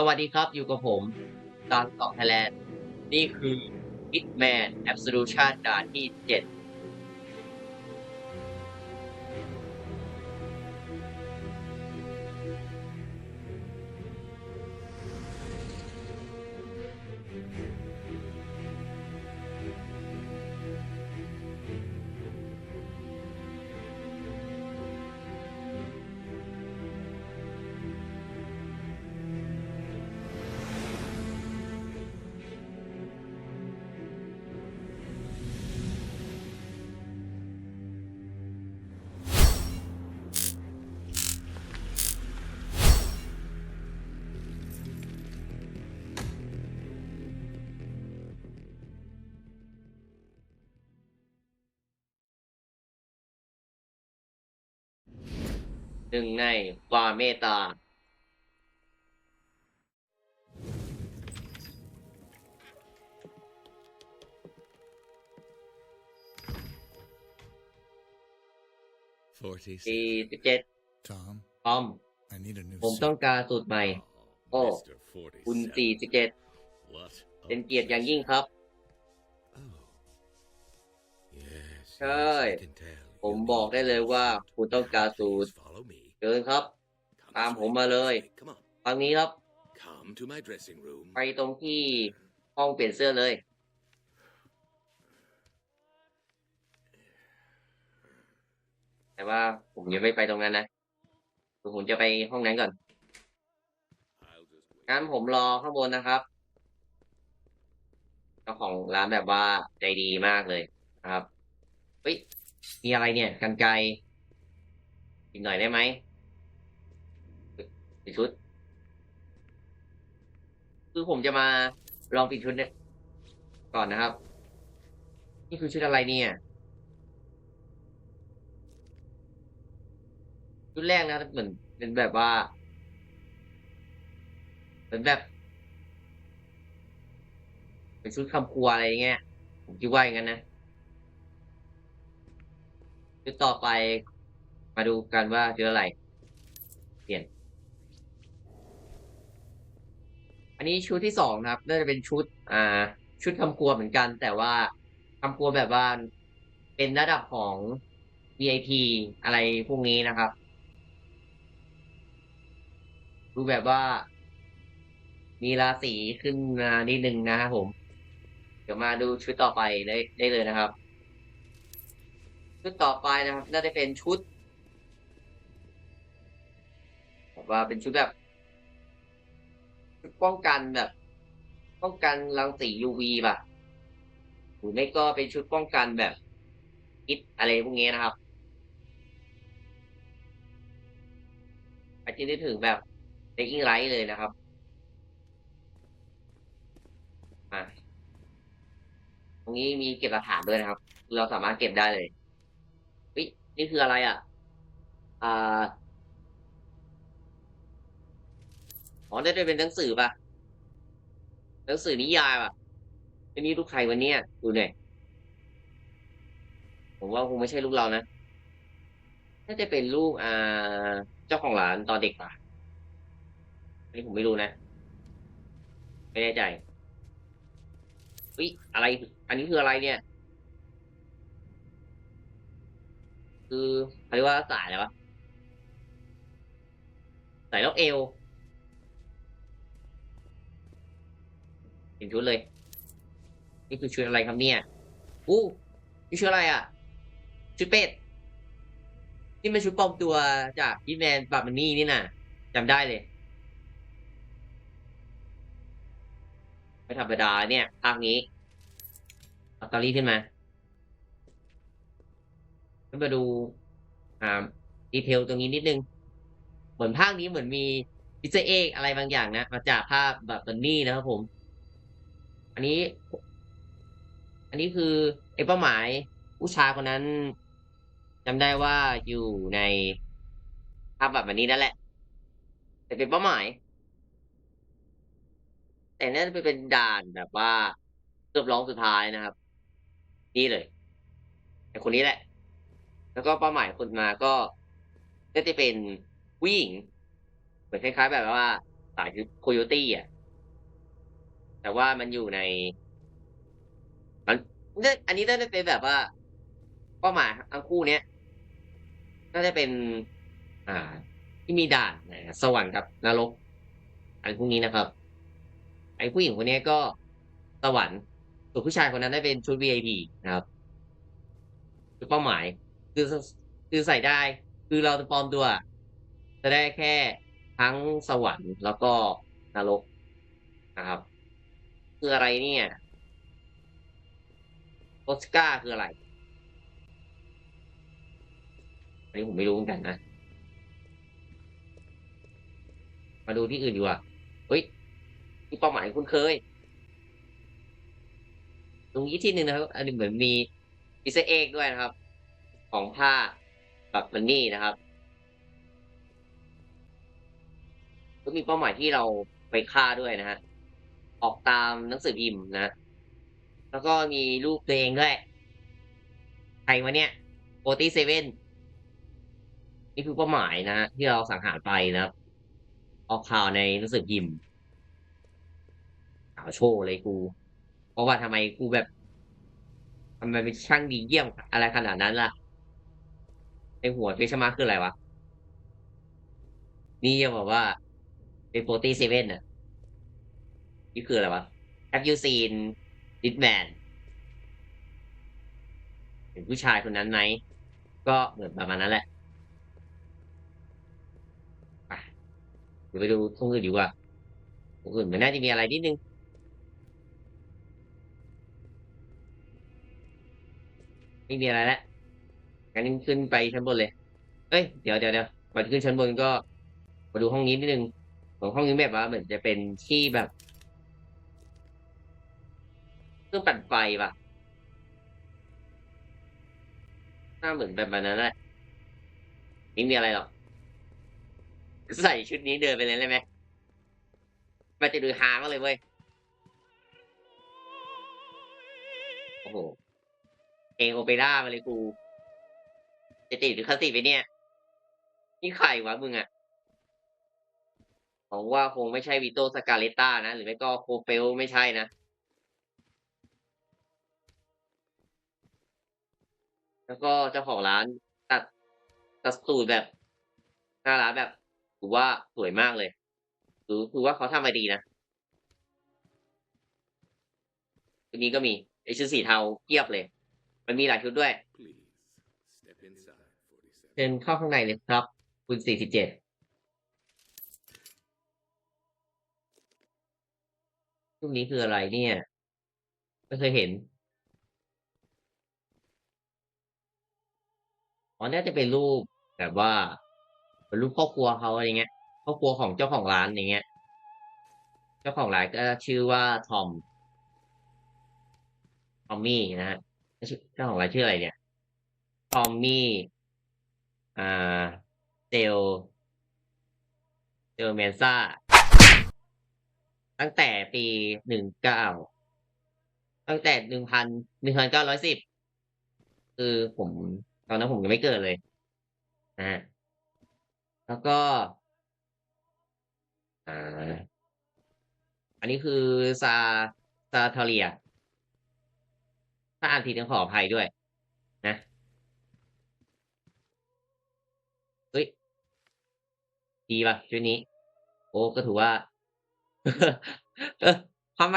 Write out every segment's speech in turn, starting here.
สวัสดีครับอยู่กับผมตอนเกาะไทยแลนด์นี่คือ Hitman Absolution ด่านที่ 7 หนึ่งในความเมตตา Forty. สี่สิบเจ็ด Tom, ทอม I need a new ผมต้องการสูตรใหม่ Oh, Oh, Mr. คุณ 47. สี่สิบเจ็ด What? a เป็นเกียรติอย่างยิ่งครับ Oh. Yes. ใช่ yes, I can tell. ผม You บอก need ได้เลยว่าคุณต้องการสูตร Please follow me. เชิญครับ Come ตาม this ผม way, มาเลย this way. Come on. ทางนี้ครับ Come to my dressing room. ไปตรงที่ห้องเปลี่ยนเสื้อเลย แต่ว่าผมยังไม่ไปตรงนั้นนะคือผมจะไปห้องนั้นก่อน I'll just wait. งั้นผมรอข้างบนนะครับเจ้าของร้านแบบว่าใจดีมากเลยนะครับเฮ้ย มีอะไรเนี่ยกันไกรอีกหน่อยได้ไหมเฮ้ยปิดชุด คือผมจะมาลองปิดชุดเนี่ยก่อนนะครับ นี่คือชุดอะไรเนี่ย ชุดแรกนะเหมือนเป็นแบบว่าเป็นแบบ เป็นชุดคำครัวอะไรเงี้ยผมคิดว่าอย่างนั้นนะ ชุดต่อไปมาดูกันว่าชุดอะไร เปลี่ยน อันนี้ชุดที่สองนะครับ น่าจะเป็นชุด อ่า ชุดคำครัวเหมือนกัน แต่ว่าคำครัวแบบว่าเป็นระดับของ VIP อะไรพวกนี้นะครับ ดูแบบว่า มีราศีขึ้นมานิดนึงนะครับผม เดี๋ยวมาดูชุดต่อไปได้ได้เลยนะครับ ชุดต่อไปนะครับ น่าจะเป็นชุดแบบว่าเป็นชุดแบบป้องกันแบบ ป้องกันรังสี UV ป่ะหรือไม่ก็เป็นชุดป้องกันแบบอิดอะไรพวกนี้นะครับอาจจะได้ถึงแบบเด็กอิงไรเลยนะครับอะตรงนี้มีเก็บหลักฐานด้วยนะครับ เราสามารถเก็บได้เลย ฮ้ยนี่คืออะไรอะ อ่า อ๋อได้ได้เป็นหนังสือป่ะ หนังสือนิยายป่ะอันนี้ลูกใครวันนี้ดูหน่อยผมว่าคงไม่ใช่ลูกเรานะ น่าจะเป็นลูกอ่า เจ้าของร้านตอนเด็กป่ะอันนี้ผมไม่รู้นะ ไม่แน่ใจวิอะไร อันนี้คืออะไรเนี่ย คือเขาเรียกว่าสายอะไรวะสายล็อกเอวเห็นชุดเลย นี่คือชุดอะไรครับเนี่ยอู้นี่ชุดอะไรอะ ชุดเป็ด นี่เป็นชุดปลอมตัวจากยิแมนบับมันนี่นี่น่ะจำได้เลยไม่ธรรมดาเนี่ยภาคนี้ลอตเตอรี่ขึ้นมา มาดูอ่าดีเทลตรงนี้นิดนึง เหมือนภาคนี้เหมือนมีพิเศษเอกอะไรบางอย่างนะ มาจากภาพแบบบันนี่นะครับผม อันนี้ อันนี้คือไอ้เป้าหมายผู้ชายคนนั้นจำได้ว่าอยู่ในภาพแบบบันนี้นั่นแหละ แต่เป็นเป้าหมาย แต่น่าจะเป็นด่านแบบว่าเกือบร้องสุดท้ายนะครับ นี่เลยไอ้คนนี้แหละ แล้วก็เป้าหมายคนมาก็น่าจะเป็นผู้หญิงเหมือนคล้ายๆแบบว่าสายคือโคโยตี้อะ แต่ว่ามันอยู่ใน มันเนี่ยอันนี้น่าจะเป็นแบบว่า เป้าหมายทั้งคู่เนี้ยน่าจะเป็น อ่า ที่มีด่านนะสวรรค์กับนรก อันพวกนี้นะครับ ไอ้ผู้หญิงคนนี้ก็สวรรค์ส่วนผู้ชายคนนั้นได้เป็นชุด VIP นะครับ คือเป้าหมาย คือคือใส่ได้ คือเราจะปลอมตัว จะได้แค่ทั้งสวรรค์แล้วก็นรกนะครับ คืออะไรเนี่ยโอสการ์คืออะไรอันนี้ผมไม่รู้เหมือนกันนะ มาดูที่อื่นดีกว่าเฮ้ยมีเป้าหมายคุณเคย ตรงนี้ที่หนึ่งนะครับ อันนี้เหมือนมีพิเศษเอกด้วยนะครับ ของผ้าแบบมันนี่นะครับ ก็มีเป้าหมายที่เราไปฆ่าด้วยนะฮะ ออกตามหนังสือพิมพ์นะ แล้วก็มีรูปตัวเองด้วย ใครวะเนี่ยโ o ตี้เซเว่นนี่คือเป้าหมายนะฮะที่เราสังหารไปนะครับ ออกข่าวในหนังสือพิมพ์ข่าวโชว์เลยกู เพราะว่าทำไมกูแบบทำไมเป็นช่างดีเยี่ยมอะไรขนาดนั้นล่ะ ในหัวเฟชมาคืออะไรวะ นี่ยังบอกว่าเป็นโ o ตี้เซเว่นอะ นี่คืออะไรวะ Have you seen this man เห็นผู้ชายคนนั้นไหม ก็เหมือนประมาณนั้นแหละไปเดี๋ยวไปดูตรงอื่นดีกว่าตรงอื่นมันน่าจะมีอะไรนิดนึงไม่มีอะไรแล้ว งั้นขึ้นไปชั้นบนเลย เอ้ย เดี๋ยวเดี๋ยวเดี๋ยวก่อนขึ้นชั้นบนก็มาดูห้องนี้นิดนึงของห้องนี้แบบว่าเหมือนจะเป็นที่แบบเครื่องปั่นไฟป่ะหน้าเหมือนแบบนั้นแหละไม่มีอะไรหรอก ใส่ชุดนี้เดินไปเลยได้ไหมมันจะดูฮามากเลยเว้ย โอ้โห เองโอเปร่ามาเลยกู จะติดหรือคาสิไปเนี่ย นี่ใครวะมึงอะผมว่าคงไม่ใช่วิโตสกาเลต้านะ หรือไม่ก็โคเฟลไม่ใช่นะแล้วก็เจ้าของร้านตัดตัดสูตรแบบหน้าร้านแบบถือว่าสวยมากเลยถือถือว่าเขาทำมาดีนะชุดนี้ก็มีไอชุดสีเทาเกียบเลย มันมีหลายชุดด้วย Please step inside, 47. เชิญเข้าข้างในเลยครับ คุณสี่สิบเจ็ดรูปนี้คืออะไรเนี่ย ไม่เคยเห็น อ๋อ น่าจะเป็นรูปแบบว่าเป็นรูปครอบครัวเขาอะไรเงี้ย ครอบครัวของเจ้าของร้านอย่างเงี้ย เจ้าของร้านก็ชื่อว่าทอม ทอมมี่นะฮะเจ้าของร้านชื่ออะไรเนี่ย ทอมมี่ เซลเซลแมนซ่า ตั้งแต่ปีหนึ่งเก้าตั้งแต่หนึ่งพันหนึ่งพันเก้าร้อยสิบคือผมตอนนั้นผมยังไม่เกิดเลยนะฮะแล้วก็ อ่า อันนี้คือซาซาทอเรีย ถ้าอ่านผิดต้องขออภัยด้วย นะ เฮ้ย ดีป่ะชุดนี้ โอ้ก็ถือว่าทำไม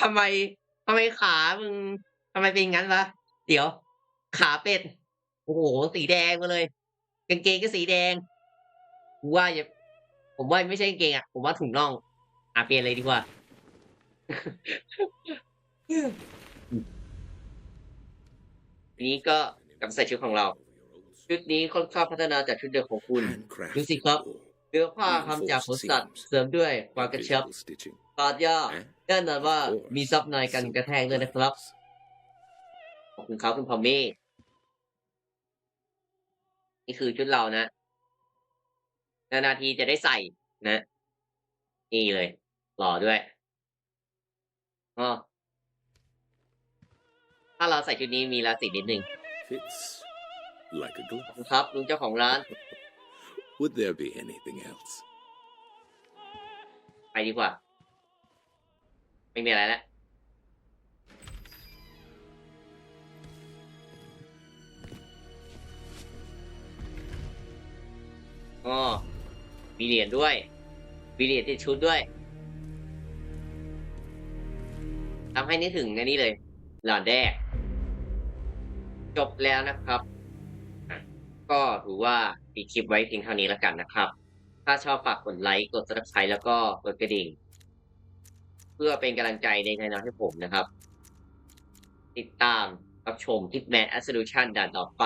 ทำไมทำไมขามึงทำไมเป็นงั้นวะเดี๋ยว ขาเป็ดโอ้โหสีแดงมาเลยกางเกงก็สีแดงผมว่าอย่าผมว่าไม่ใช่กางเกงอะ ผมว่าถุงน่องอะเปลี่ยนเลยดีกว่าอันนี้ก็กับใส่ชุดของเรา ชุดนี้ค่อนข้างพัฒนาจากชุดเดิมของคุณ ดูสิครับ เนื้อผ้าทำจากขนสัตว์เสริมด้วยความกระชับ stitching. ปาดย่าแน่นอนว่ามีซับในกันกระแทกด้วยนะครับ ขอบคุณครับคุณพอมมี่ นี่คือชุดเรานะ นานาทีจะได้ใส่นะ นี่เลย หล่อด้วยอ๋อถ้าเราใส่ชุดนี้มีราศีนิดนึง Fits like a ขอบ glove. คุณครับลุงเจ้าของร้าน Would there be anything else? ไปดีกว่า ไม่มีอะไรแล้วก็มีเหรียญด้วย มีเหรียญติดชุดด้วย ทำให้นึกถึงอันนี้เลย หลานแดก จบแล้วนะครับ หรือว่าปิดคลิปไว้เพียงเท่านี้แล้วกันนะครับ ถ้าชอบฝากกดไลค์ กด subscribe แล้วก็กดกระดิ่ง เพื่อเป็นกำลังใจในการทำให้ผมนะครับ ติดตามรับชมทิปแมนแอสโซลูชันด่านต่อไป